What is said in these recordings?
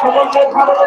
সকলকে স্বাগত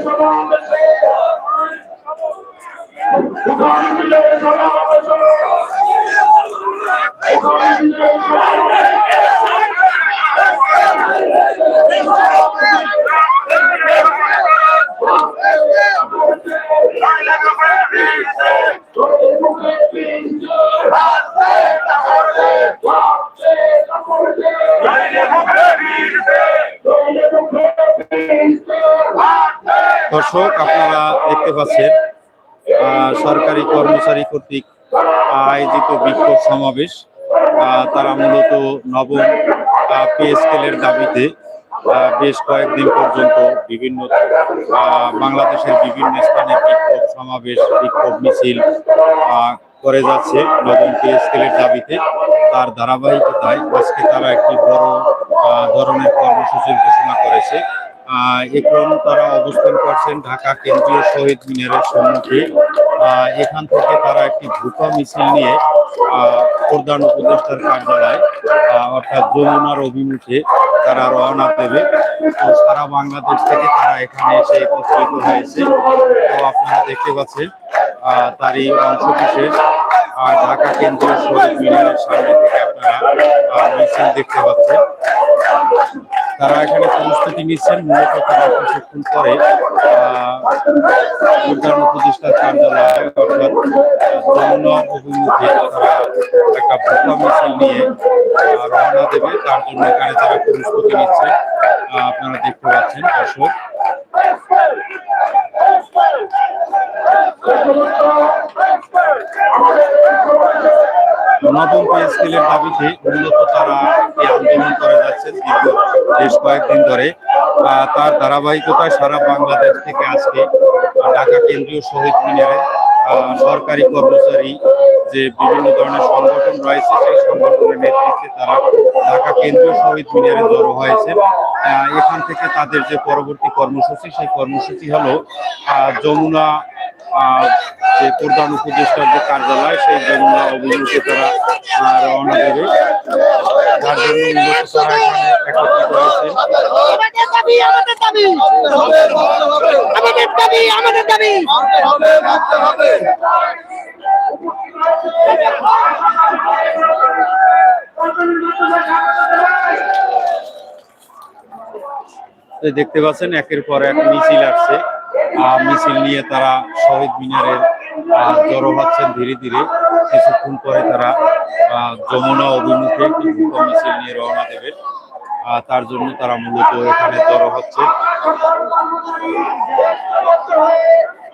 দর্শক আহ, সরকারি কর্মচারী কর্তৃক আয়োজিত বিক্ষোভ সমাবেশ তারা মূলত নবম পে স্কেলের দাবিতে বেশ কয়েকদিন পর্যন্ত বিভিন্ন বাংলাদেশের বিভিন্ন স্থানে বিক্ষোভ সমাবেশ বিক্ষোভ মিছিল করে যাচ্ছে নবম পে স্কেলের দাবিতে। তার ধারাবাহিকতায় আজকে তারা একটি বড় ধরনের কর্মসূচির ঘোষণা করেছে। এখন তারা অবস্থান করছেন ঢাকা কেন্দ্রীয় শহীদ মিনারের সম্মুখে। এখান থেকে তারা একটি ভূপা মিছিল নিয়ে প্রধান উপদেষ্টার কার্যালয় অর্থাৎ যমুনার অভিমুখে তারা রওনা দেবে। তো সারা বাংলাদেশ থেকে তারা এখানে এসে একত্রিত হয়েছে। তো আপনারা দেখতে পাচ্ছেন তারই অংশ বিশেষ ঢাকা কেন্দ্রীয় শহীদ মিনারের সামনে থেকে আপনারা মিছিল দেখতে পাচ্ছেন। তারা এখানে প্রস্তুতি নিচ্ছেন মূলত তারা কিছুক্ষণ পরে আহ, প্রধান উপদেষ্টার কার্যালয় অর্থাৎ যমুনা অভিমুখে তারা একটা ভূকা মিছিল নিয়ে রওনা দেবে। তার জন্য এখানে তারা প্রস্তুতি নিচ্ছে। আপনারা দেখতে পাচ্ছেন দর্শক নবম পে স্কেলের দাবিতে মূলত তারা এই আন্দোলন করে যাচ্ছেন দীর্ঘ বেশ কয়েকদিন ধরে। তার ধারাবাহিকতায় সারা বাংলাদেশ থেকে আজকে ঢাকা কেন্দ্রীয় শহীদ মিনারে সরকারি কর্মচারী যে বিভিন্ন ধরনের সংগঠন রয়েছে, সেই সংগঠনের নেতৃত্বে তারা ঢাকা কেন্দ্রীয় শহীদ মিনারে জড়ো হয়েছে। এখান থেকে তাদের যে পরবর্তী কর্মসূচি, সেই কর্মসূচি হলো যমুনা যে প্রধান উপদেষ্টার যে কার্যালয়, সেই যমুনা অভিমুখে তারা রওনা দেবে জন্য তারা হয়েছে। আমাদের দাবি। দেখতে পাচ্ছেন একের পর এক মিছিল আসছে। মিছিল নিয়ে তারা শহীদ মিনারের জড়ো হচ্ছেন ধীরে ধীরে। কিছুক্ষণ পরে তারা যমুনা অভিমুখে মিছিল নিয়ে রওনা দেবে আহ, তার জন্য তারা মূলত এখানে জড়ো হচ্ছে।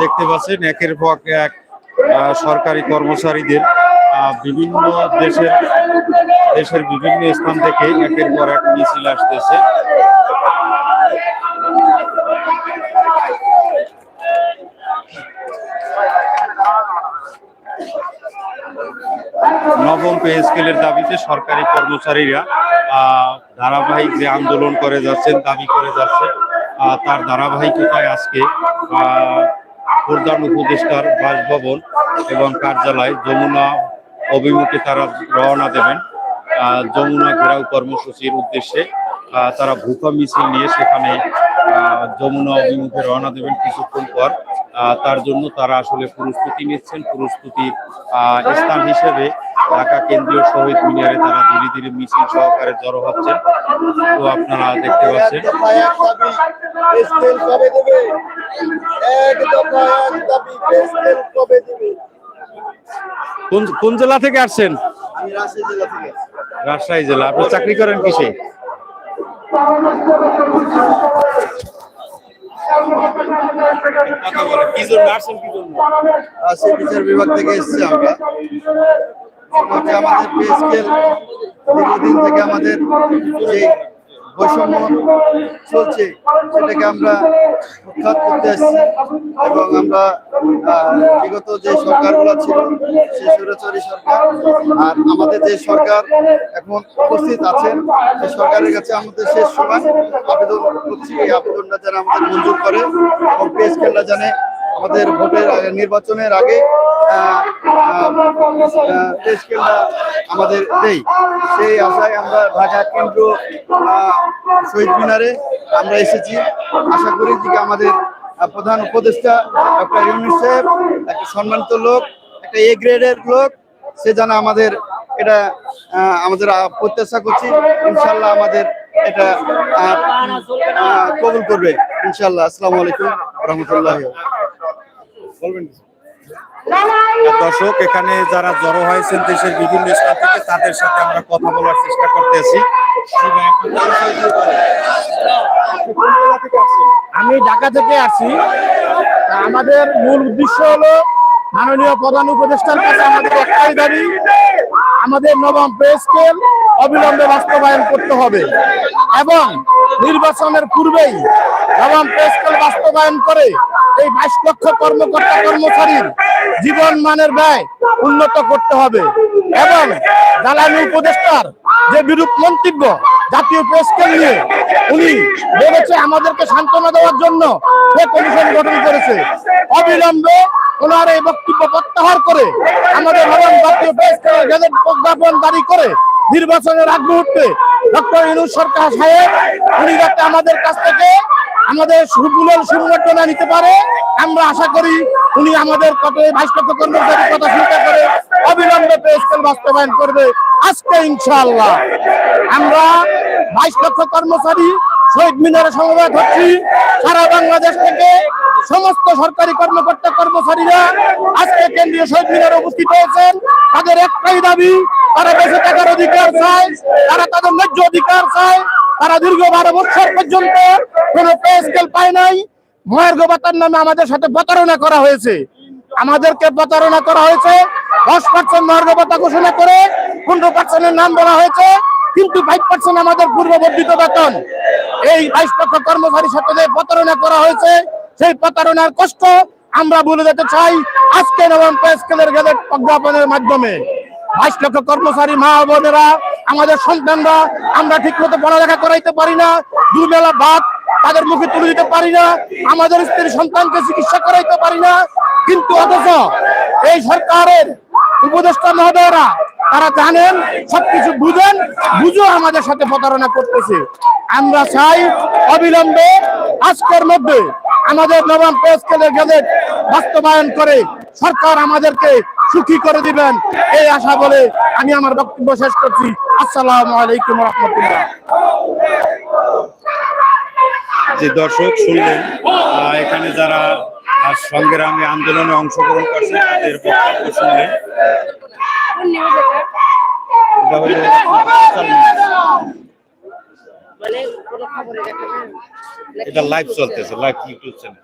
দেখতে পাচ্ছেন একের পর এক সরকারি কর্মচারীদের বিভিন্ন দেশের দেশের বিভিন্ন স্থান থেকে একের পর এক মিছিল আসতেছে। নবম পে স্কেলের দাবিতে সরকারি কর্মচারীরা ধারাবাহিক যে আন্দোলন করে যাচ্ছেন, দাবি করে যাচ্ছেন তার ধারাবাহিকতায় আজকে প্রধান উপদেষ্টার বাসভবন এবং কার্যালয় যমুনা অভিমুখে তারা রওনা দেবেন। যমুনা ঘেরাও কর্মসূচির উদ্দেশ্যে তারা ভূপা মিছিল নিয়ে সেখানে যমুনা অভিমুখে রওনা দেবেন কিছুক্ষণ পর। তার জন্য তারা আসলে প্রস্তুতি নিচ্ছেন। প্রস্তুতির আহ, স্থান হিসেবে ঢাকা কেন্দ্রীয় শহীদ মিনারে তারা ধীরে ধীরে মিছিল সহকারে জড়ো হচ্ছেন। তো আপনারা দেখতে পাচ্ছেন। কোন জেলা থেকে আসছেন? রাজশাহী জেলা। আপনি চাকরি করেন কিসে? জন্য রাজশাহী বিচার বিভাগ থেকে এসেছি আমরা। আমাদের পে স্কেল দীর্ঘদিন থেকে আমাদের বৈষম্য চলছে, সেটাকে আমরা উৎখাত করতে আসছি এবং আমরা বিগত যে সরকারগুলো ছিল সেই স্বৈরাচারী সরকার আর আমাদের যে সরকার এখন উপস্থিত আছেন সেই সরকারের কাছে আমাদের শেষ সময় আবেদন করছি, এই আবেদনটা যারা আমাদের মঞ্জুর করে এবং পে স্কেলটা জানে আমাদের ভোটের নির্বাচনের আগে স্কেলটা আমাদের দেই। সেই আশায় আমরা ঢাকা কেন্দ্র শহীদ মিনারে আমরা এসেছি। আশা করি যে আমাদের প্রধান উপদেষ্টা ডক্টর ইউনুস সাহেব, একটা সম্মানিত লোক, একটা এ গ্রেডের লোক, সে যেন আমাদের এটা আমাদের প্রত্যাশা করছি। ইনশাল্লাহ আমাদের এটা কবুল করবে ইনশাল্লাহ আসসালামু আলাইকুম রহমতুল্লাহ। দর্শক, এখানে যারা জড়ো হয়েছেন দেশের বিভিন্ন স্থান থেকে, তাদের সাথে আমরা কথা বলার চেষ্টা করতেছি আমি ঢাকা থেকে আসছি। আমাদের মূল উদ্দেশ্য হলো মাননীয় প্রধান উপদেষ্টার কাছে আমাদের একটাই দাবি, আমাদের নবম পে অবিলম্বে বাস্তবায়ন করতে হবে। এবং নির্বাচনের পূর্বেই নবম পে বাস্তবায়ন করে এই বাইশ লক্ষ কর্মকর্তা কর্মচারীর জীবন মানের ব্যয় উন্নত করতে হবে। এবং জ্বালানি উপদেষ্টার যে বিরূপ মন্তব্য জাতীয় প্রেসকে নিয়ে উনি বলেছে আমাদেরকে সান্ত্বনা দেওয়ার জন্য কমিশন গঠন করেছে। অবিলম্বে ওনার এই বক্তব্য প্রত্যাহার করে আমাদের নবম জাতীয় প্রেসকে গেজেট প্রজ্ঞাপন জারি করে নির্বাচনের আগ মুহূর্তে ডক্টর ইনুজ সরকার সাহেব, উনি যাতে আমাদের কাছ থেকে আমাদের সুগুলোর সংগঠনা নিতে পারে। আমরা আশা করি উনি আমাদের বাইশ লক্ষ কথা চিন্তা করে অবিলম্বে পে বাস্তবায়ন করবে। আজকে ইনশাল্লাহ আমরা বাইশ লক্ষ কর্মচারী শহীদ মিনারে সমবেত হচ্ছি। সারা বাংলাদেশ থেকে সমস্ত সরকারি কর্মকর্তা কর্মচারীরা আজকে কেন্দ্রীয় শহীদ মিনারে উপস্থিত হয়েছেন। তাদের একটাই দাবি, তারা বেঁচে থাকার অধিকার চায়, তারা তাদের ন্যায্য অধিকার চায়। তারা দীর্ঘ বারো বছর পর্যন্ত কোনো পে স্কেল পায় নাই। মহের্ঘ ভাতার নামে আমাদের সাথে প্রতারণা করা হয়েছে। আমাদেরকে প্রতারণা করা হয়েছে। দশ পার্সেন্ট মহের্ঘ ভাতা ঘোষণা করে পনেরো পার্সেন্টের নাম বলা হয়েছে। কিন্তু ফাইভ পার্সেন্ট আমাদের পূর্ববর্ধিত বেতন। এই বাইশ লক্ষ কর্মচারীর সাথে যে প্রতারণা করা হয়েছে, সেই প্রতারণার কষ্ট আমরা বলে যেতে চাই আজকে নবম পে স্কেলের গেলে প্রজ্ঞাপনের মাধ্যমে। বাইশ লক্ষ কর্মচারী মা বোনেরা আমাদের সন্তানরা আমরা ঠিক মতো পড়ালেখা করাইতে পারি না, দুবেলা ভাত তাদের মুখে তুলে দিতে পারি না, আমাদের স্ত্রী সন্তানকে চিকিৎসা করাইতে পারি না, কিন্তু অথচ এই সরকারের উপদেষ্টা মহোদয়রা, তারা জানেন, সবকিছু বুঝেন, বুঝেও আমাদের সাথে প্রতারণা করতেছে। আমরা চাই অবিলম্বে, আজকের মধ্যে আমাদের নবাম পে স্কেলের গেজেট বাস্তবায়ন করে সরকার আমাদেরকে সুখী করে দিবেন। এই আশা বলে আমি আমার বক্তব্য শেষ করছি। আসসালামু আলাইকুম রহমতুল্লাহ। যে দর্শক শুনলেন আহ, এখানে যারা সংগ্রামী আন্দোলনে অংশগ্রহণ করছে তাদের বক্তব্য শুনলেন। এটা লাইভ চলতেছে লাইভ ইউটিউব চ্যানেল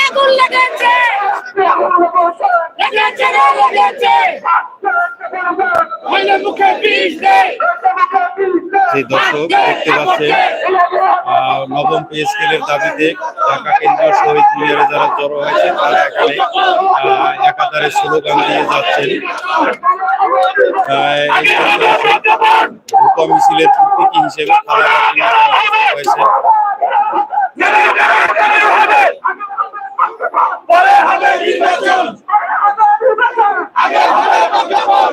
আগুন লেগেছে। লেগেছে রে লেগেছে। হইলে মুখে বিষ দর্শক দেখতে পাচ্ছেন আহ, নবম পে স্কেলের দাবিতে ঢাকা কেন্দ্রীয় শহীদ মিনারে যারা জড়ো হয়েছে তারা এখানে একাধারে স্লোগান দিয়ে যাচ্ছেন। ভূত মিছিলের প্রতীকী হিসেবে হয়েছে। নির্বাচন। আগে হবে প্রজ্ঞাপন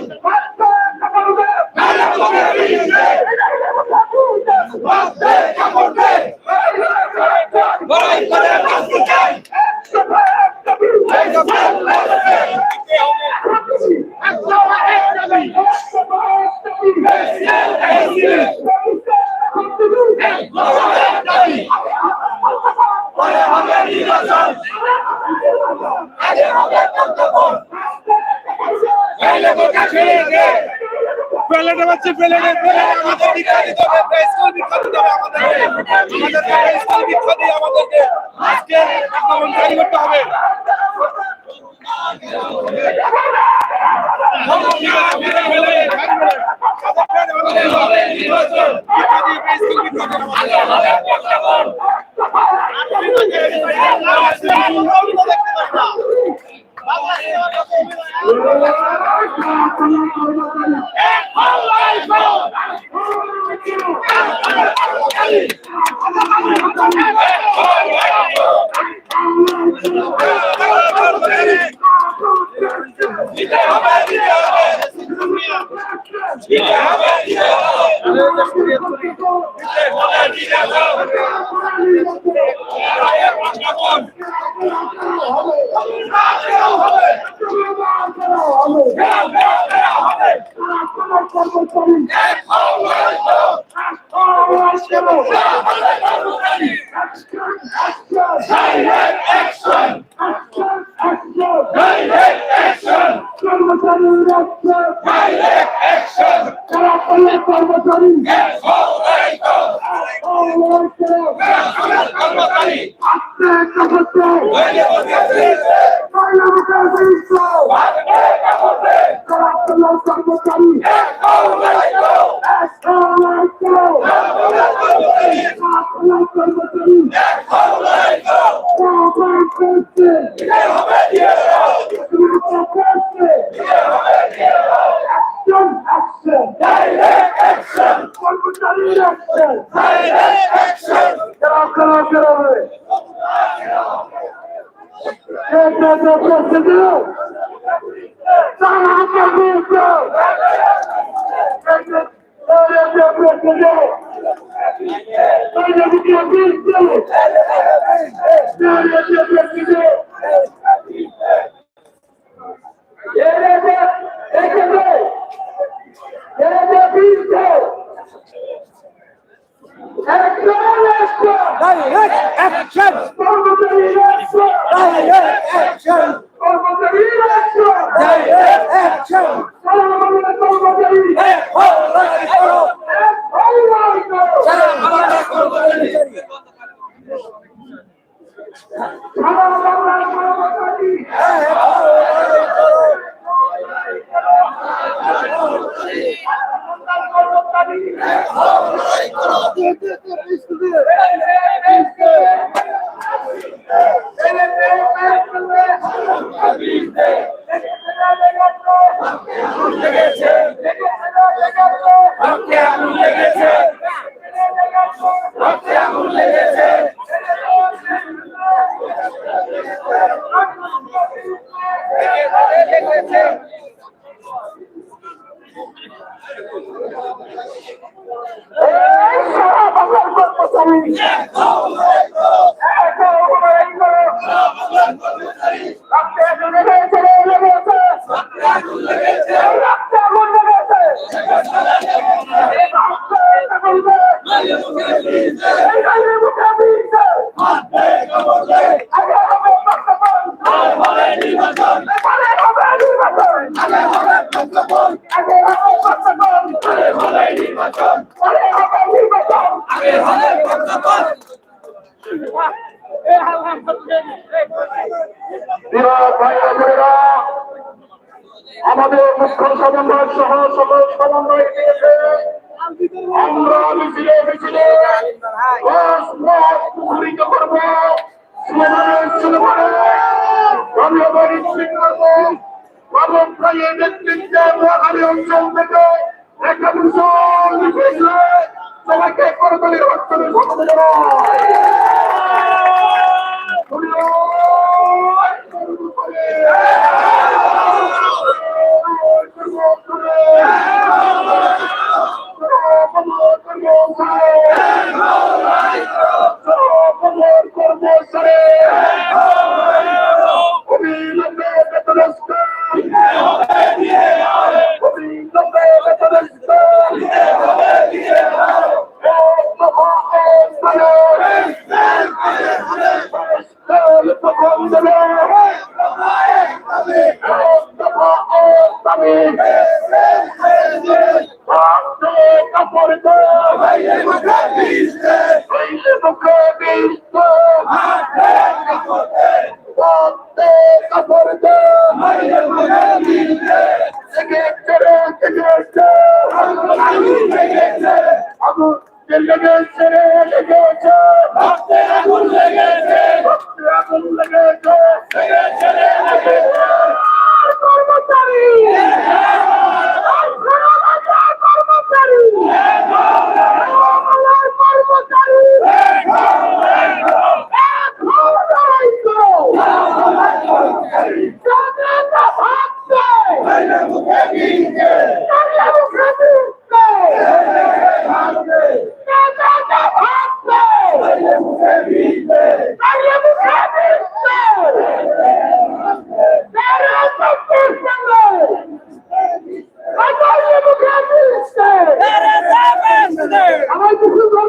গড়াই করে প্লেটে প্লেটে আমাদের হবে স্কুল দীক্ষা দিতে হবে আমাদেরকে। আমাদেরকে স্কুল দিয়ে আমাদেরকে। আজকে আক্রমণ জারি করতে হবে। প্রিয় ভাইরা বোনেরা, আমাদের মুখ্য সমন্বয় সহ সকল সমন্বয় আমরা মিছিলে মিছিলে মুখরিত করব। ধন্যবাদ ভাইয়ের নেতৃত্বে মহাখালী অঞ্চল থেকে একটা দুশো সবাইকে করতলির হস্তরে স্বাগত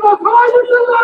meu vamos, vamos!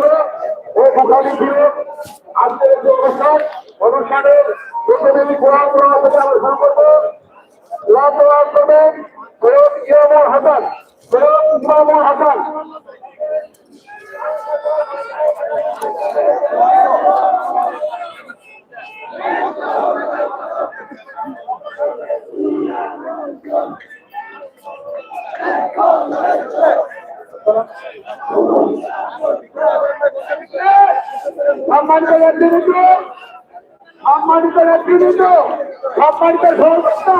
অনেক আজকের যে আমার জন্য সম্মানিত নেতৃবৃন্দ সম্মানিত সর্বস্তা